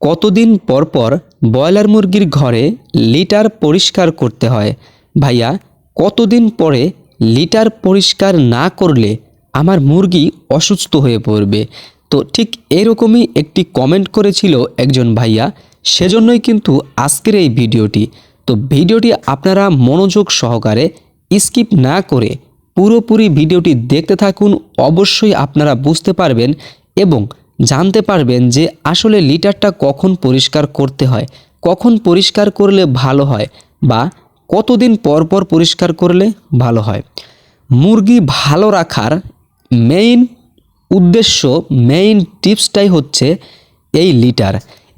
কতদিন পর পর ব্রয়লার মুরগির ঘরে লিটার পরিষ্কার করতে হয়। ভাইয়া, কতদিন পরে লিটার পরিষ্কার না করলে আমার মুরগি অসুস্থ হয়ে পড়বে? তো ঠিক এরকমই একটি কমেন্ট করেছিল একজন ভাইয়া, সেজন্যই কিন্তু আজকের এই ভিডিওটি। তো ভিডিওটি আপনারা মনোযোগ সহকারে স্কিপ না করে পুরোপুরি ভিডিওটি দেখতে থাকুন, অবশ্যই আপনারা বুঝতে পারবেন এবং জানতে পারবেন যে আসলে লিটারটা কখন পরিষ্কার করতে হয়, কখন পরিষ্কার করলে ভালো হয় বা কতদিন পর পর পরিষ্কার করলে ভালো হয়। মুরগি ভালো রাখার মেইন উদ্দেশ্য মেইন টিপসটাই হচ্ছে এই লিটার।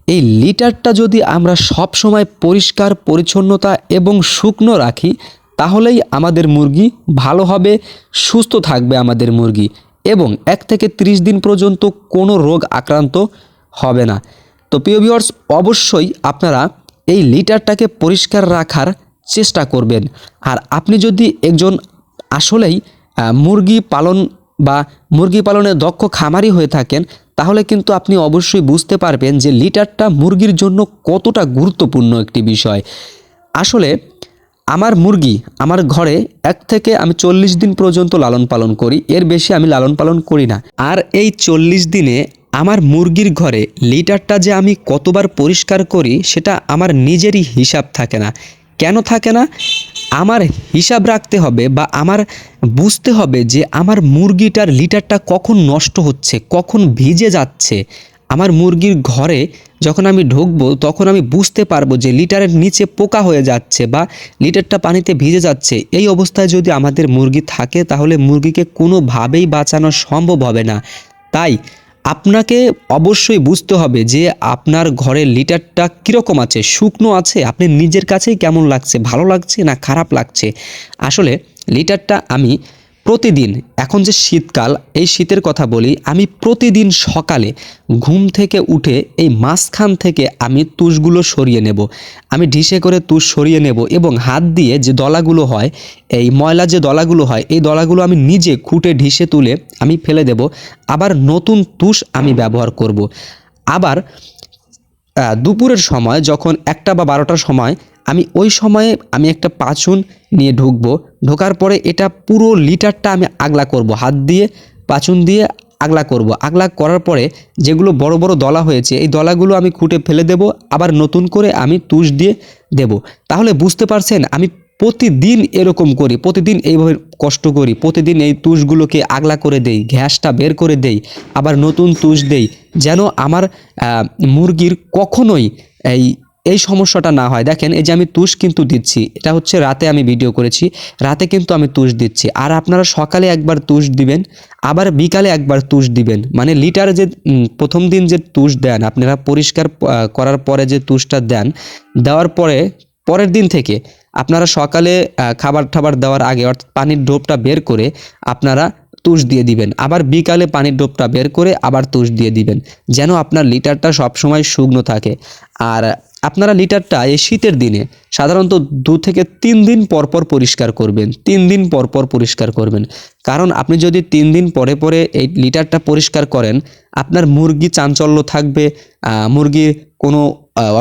এই লিটারটা যদি আমরা সব সময় পরিষ্কার, পরিচ্ছন্নতা এবং শুকনো রাখি, তাহলেই আমাদের মুরগি ভালো হবে, সুস্থ থাকবে আমাদের মুরগি। এবং এক থেকে 30 দিন পর্যন্ত কোনো রোগ আক্রান্ত হবে না। তো প্রিয় ভিউয়ার্স অবশ্যই আপনারা এই লিটারটাকে পরিষ্কার রাখার চেষ্টা করবেন। আর আপনি যদি একজন আসলেই মুরগি পালন বা মুরগি পালনে দক্ষ খামারি হয়ে থাকেন, তাহলে কিন্তু আপনি অবশ্যই বুঝতে পারবেন যে লিটারটা মুরগির জন্য কতটা গুরুত্বপূর্ণ একটি বিষয়। আসলে আমার মুরগি আমার ঘরে এক থেকে আমি চল্লিশ দিন পর্যন্ত লালন পালন করি, এর বেশি আমি লালন পালন করি না। আর এই চল্লিশ দিনে আমার মুরগির ঘরে লিটারটা যে আমি কতবার পরিষ্কার করি, সেটা আমার নিজেরই হিসাব থাকে না। কেন থাকে না? আমার হিসাব রাখতে হবে বা আমার বুঝতে হবে যে আমার মুরগিটার লিটারটা কখন নষ্ট হচ্ছে, কখন ভিজে যাচ্ছে। আমার মুরগির ঘরে যখন আমি ঢুকবো, তখন আমি বুঝতে পারব যে লিটারের নিচে পোকা হয়ে যাচ্ছে বা লিটারটা পানিতে ভিজে যাচ্ছে। এই অবস্থায় যদি আমাদের মুরগি থাকে, তাহলে মুরগিকে কোনোভাবেই বাঁচানো সম্ভব হবে না। তাই আপনাকে অবশ্যই বুঝতে হবে যে আপনার ঘরের লিটারটা কীরকম আছে, শুকনো আছে, আপনি নিজের কাছেই কেমন লাগছে, ভালো লাগছে না খারাপ লাগছে। আসলে লিটারটা আমি প্রতিদিন, এখন যে শীতকাল, এই শীতের কথা বলি, আমি প্রতিদিন সকালে ঘুম থেকে উঠে এই মাঝখান থেকে আমি তুষগুলো সরিয়ে নেব। আমি ঢিসে করে তুষ সরিয়ে নেব এবং হাত দিয়ে যে দলাগুলো হয়, এই ময়লা যে দলাগুলো হয়, এই দলাগুলো আমি নিজে খুঁটে ঢিসে তুলে আমি ফেলে দেব। আবার নতুন তুষ আমি ব্যবহার করব। আবার দুপুরের সময় যখন একটা বা বারোটার সময় আমি ওই সময়ে আমি একটা পাচুন নিয়ে ঢুকবো। ঢোকার পরে এটা পুরো লিটারটা আমি আগলা করব। হাত দিয়ে, পাচুন দিয়ে আগলা করব। আগলা করার পরে যেগুলো বড় বড় দলা হয়েছে, এই দলাগুলো আমি খুঁটে ফেলে দেব, আবার নতুন করে আমি তুষ দিয়ে দেব। তাহলে বুঝতে পারছেন, আমি প্রতিদিন এরকম করি, প্রতিদিন এইভাবে কষ্ট করি, প্রতিদিন এই তুষগুলোকে আগলা করে দেই ঘ্যাসটা বের করে দেই, আবার নতুন তুষ দেই, যেন আমার মুরগির কখনোই এই এই সমস্যাটা না হয়। দেখেন, এই যে আমি তুষ কিন্তু দিচ্ছি, এটা হচ্ছে রাতে আমি ভিডিও করেছি, রাতে কিন্তু আমি তুষ দিচ্ছি। আর আপনারা সকালে একবার তুষ দিবেন, আবার বিকালে একবার তুষ দিবেন। মানে লিটার যে প্রথম দিন যে তুষ দেন, আপনারা পরিষ্কার করার পরে যে তুষটা দেন, দেওয়ার পরে, পরের দিন থেকে আপনারা সকালে খাবার টাবার দেওয়ার আগে, অর্থাৎ পানির ডোবটা বের করে আপনারা তুষ দিয়ে দিবেন। আবার বিকালে পানির ডোবটা বের করে আবার তুষ দিয়ে দিবেন, যেন আপনার লিটারটা সবসময় শুকনো থাকে। আর আপনারা লিটারটা এই শীতের দিনে সাধারণত দু থেকে তিন দিন পরপর পর পরিষ্কার করবেন, তিন দিন পরপর পর পরিষ্কার করবেন। কারণ আপনি যদি তিন দিন পরে পরে এই লিটারটা পরিষ্কার করেন, আপনার মুরগি চাঞ্চল্য থাকবে মুরগির কোনো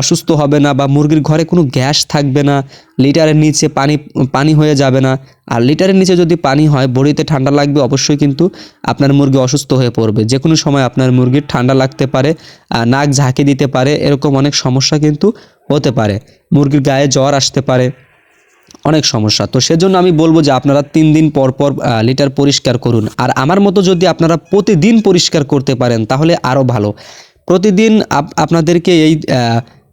অসুস্থ হবে না বা মুরগির ঘরে কোনো গ্যাস থাকবে না, লিটারের নিচে পানি পানি হয়ে যাবে না। আর লিটারের নিচে যদি পানি হয়, বড়িতে ঠান্ডা লাগবে, অবশ্যই কিন্তু আপনার মুরগি অসুস্থ হয়ে পড়বে। যে কোনো সময় আপনার মুরগির ঠান্ডা লাগতে পারে নাক ঝাঁকি দিতে পারে, এরকম অনেক সমস্যা কিন্তু হতে পারে। মুরগির গায়ে জ্বর আসতে পারে, অনেক সমস্যা। তো সেজন্য আমি বলব যে আপনারা তিন দিন পর পর লিটার পরিষ্কার করুন। আর আমার মতো যদি আপনারা প্রতিদিন পরিষ্কার করতে পারেন, তাহলে আরও ভালো। প্রতিদিন আপ- আপনাদেরকে এই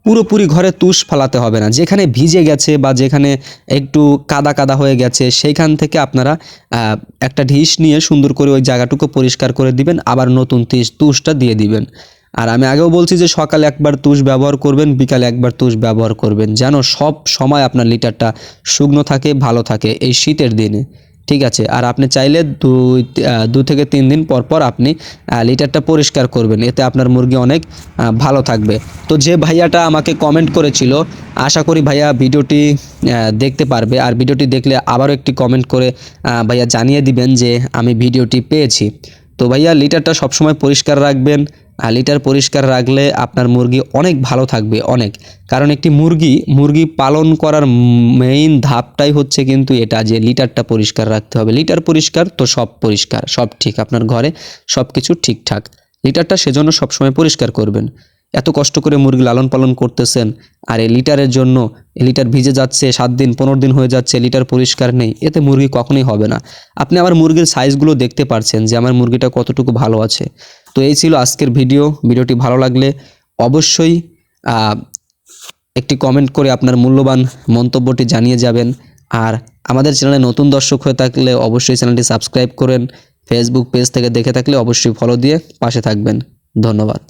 পুরোপুরি ঘরে তুষ ফালাতে হবে না। যেখানে ভিজে গেছে বা যেখানে একটু কাদা কাদা হয়ে গেছে, সেইখান থেকে আপনারা একটা ঢিস নিয়ে সুন্দর করে ওই জায়গাটুকু পরিষ্কার করে দিবেন, আবার নতুন তিস, তুষটা দিয়ে দিবেন। আর আমি আগেও বলছি যে সকালে একবার তুষ ব্যবহার করবেন, বিকালে একবার তুষ ব্যবহার করবেন। যেন সব সময় আপনার লিটারটা শুকনো থাকে, ভালো থাকে এই শীতের দিনে। ঠিক আছে। আর আপনি চাইলে দুই দু থেকে তিন দিন পর পর আপনি লিটারটা পরিষ্কার করবেন। এতে আপনার মুরগি অনেক ভালো থাকবে। তো যে ভাইয়াটা আমাকে কমেন্ট করেছিল, আশা করি ভাইয়া ভিডিওটি দেখতে পারবে। আর ভিডিওটি দেখলে আবারও একটি কমেন্ট করে ভাইয়া জানিয়ে দিবেন যে আমি ভিডিওটি পেয়েছি। তো ভাইয়া লিটারটা সবসময় পরিষ্কার রাখবেন আর লিটার পরিষ্কার রাখলে আপনার মুরগি অনেক ভালো থাকবে, অনেক। কারণ একটি মুরগি মুরগি পালন করার মেইন ধাপটাই হচ্ছে কিন্তু এটা যে লিটারটা পরিষ্কার রাখতে হবে। লিটার পরিষ্কার তো সব পরিষ্কার, সব ঠিক আপনার ঘরে সব কিছু ঠিকঠাক। লিটারটা সেজন্য সবসময় পরিষ্কার করবেন। এত কষ্ট করে মুরগি লালন পালন করতেছেন, আর এই লিটারের জন্য লিটার ভিজে যাচ্ছে, সাত দিন, পনেরো দিন হয়ে যাচ্ছে, লিটার পরিষ্কার নেই, এতে মুরগি কখনোই হবে না। আপনি আমার মুরগির সাইজগুলো দেখতে পারছেন যে আমার মুরগিটা কতটুকু ভালো আছে। তো এই ছিল আজকের ভিডিও। ভিডিওটি ভালো লাগলে অবশ্যই একটি কমেন্ট করে আপনার মূল্যবান মন্তব্যটি জানিয়ে যাবেন। আর আমাদের চ্যানেলে নতুন দর্শক হয়ে থাকলে অবশ্যই চ্যানেলটি সাবস্ক্রাইব করেন। ফেসবুক পেজ থেকে দেখে থাকলে অবশ্যই ফলো দিয়ে পাশে থাকবেন। ধন্যবাদ।